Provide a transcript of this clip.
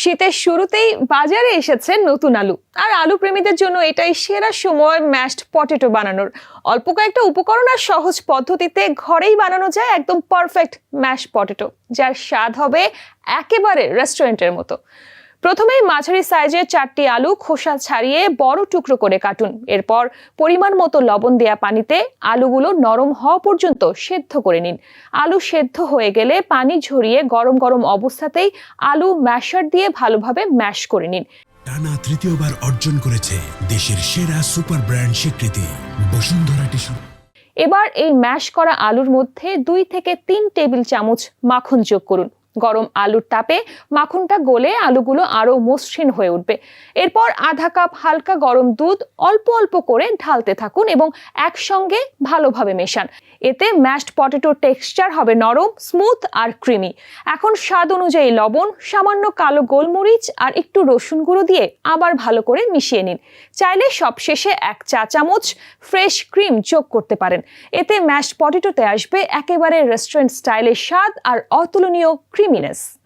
শীতের শুরুতেই বাজারে এসেছে নতুন আলু। আর আলু প্রেমীদের জন্য এটাই সেরা সময় ম্যাশড পটেটো বানানোর। অল্প কয়েকটা উপকরণ আর সহজ পদ্ধতিতে ঘরেই বানানো যায় একদম পারফেক্ট ম্যাশ পটেটো, যার স্বাদ হবে একেবারে রেস্টুরেন্টের মতো। প্রথমেই মাঝারি সাইজের চারটি আলু খোসা ছাড়িয়ে বড় টুকরো করে কাটুন। এরপর পরিমাণ মতো লবণ দেয়া পানিতে আলুগুলো নরম হওয়া পর্যন্ত সেদ্ধ করে নিন। আলু সেদ্ধ হয়ে গেলে পানি ঝরিয়ে গরম গরম অবস্থাতেই আলু ম্যাশার দিয়ে ভালোভাবে ম্যাশ করে নিন। টানা তৃতীয়বার অর্জন করেছে দেশের সেরা সুপার ব্র্যান্ড স্বীকৃতি বসুন্ধরা টিস্যু। এবার এই ম্যাশ করা আলুর মধ্যে দুই থেকে তিন টেবিল চামচ মাখন যোগ করুন। গরম আলুর তাপে মাখনটা গলে আলুগুলো আরও মসৃণ হয়ে উঠবে। এরপর আধা কাপ হালকা গরম দুধ অল্প অল্প করে ঢালতে থাকুন এবং একসঙ্গে ভালোভাবে মেশান। এতে ম্যাশড পটেটোর টেক্সচার হবে নরম, স্মুথ আর ক্রিমি। এখন স্বাদ অনুযায়ী লবণ, সামান্য কালো গোলমরিচ আর একটু রসুন গুঁড়ো দিয়ে আবার ভালো করে মিশিয়ে নিন। চাইলে সবশেষে এক চা চামচ ফ্রেশ ক্রিম যোগ করতে পারেন। এতে ম্যাশড পটেটোতে আসবে একেবারে রেস্টুরেন্ট স্টাইলের স্বাদ আর অতুলনীয় Creaminess.